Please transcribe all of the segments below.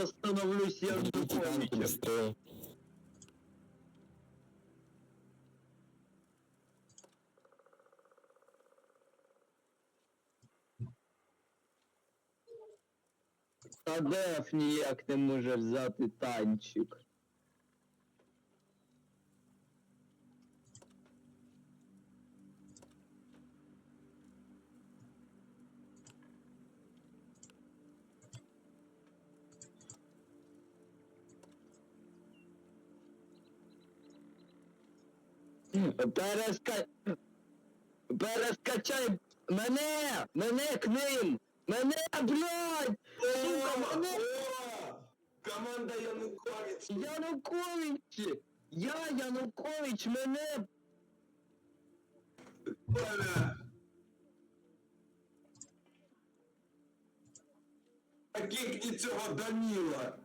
я становлюсь Януковичем. Та деф ніяк не може взяти танчик. Переска... Перескачай мене! Мене к ним! Мене, блядь! Сука, мене! О! Команда Янукович! Янукович! Я Янукович, мене! Коля! Кикни цього Данила!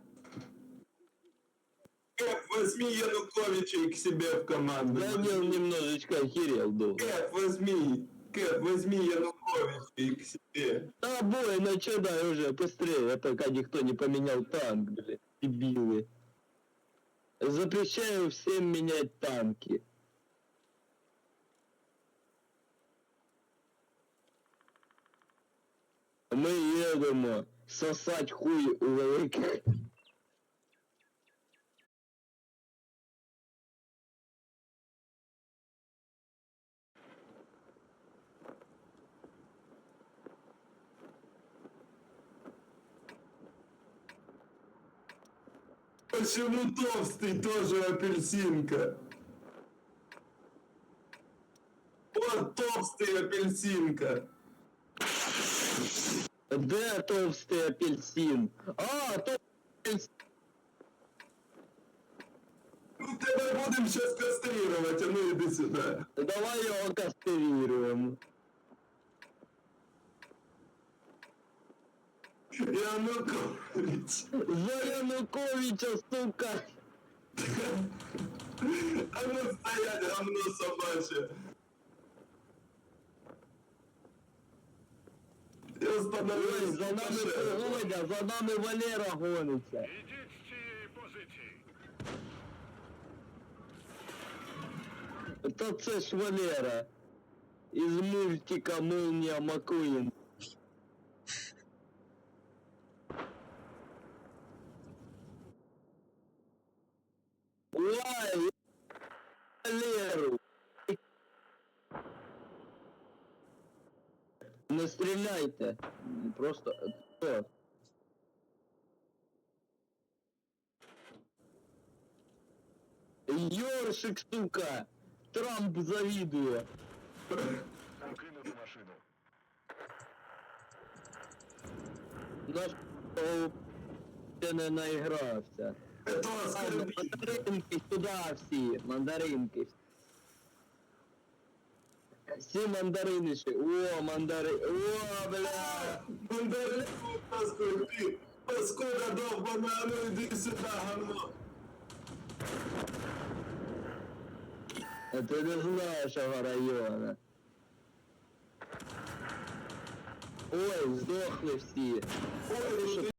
Возьми Януковича к себе в команду. Данил немножечко охерел был. Кэп, возьми! Кэп, возьми Януковича к себе. Да, бой, начинай уже быстрее, пока никто не поменял танк, блядь, дебилы. Запрещаю всем менять танки. Ми їдемо сосать хуй у великих. Почему толстый тоже апельсинка? Вот толстый апельсинка. Де товстий апельсин? А, товстий апельсин. Ну тебя будем сейчас кастрировать, а ну иди сюда. Давай його кастрируємо. Янукович. За Януковича, сука! А ну стоять, говно собачье. Я Ой, становлюсь за нами шефом. Володя, за нами Валера гониться. Ідіть з цієї позиції. Та це ж Валера. Із мультика Молнія Маккуін. Ой, Валеру. Не стріляйте. Просто... Хто? Йоршик, сука! Трамп завідує. Покинути машину. Наш о, ще не наігрався. Это А, оскорбительно. Мандаринки сюди всі, мандаринки. Всі мандарини ще. О, мандари. О, бля. Мандарин, паскуй, ты, паскуда долбаная, а ну иди сюда, говно. А ти не знаєш цього району. Ой, здохли всі. Ой,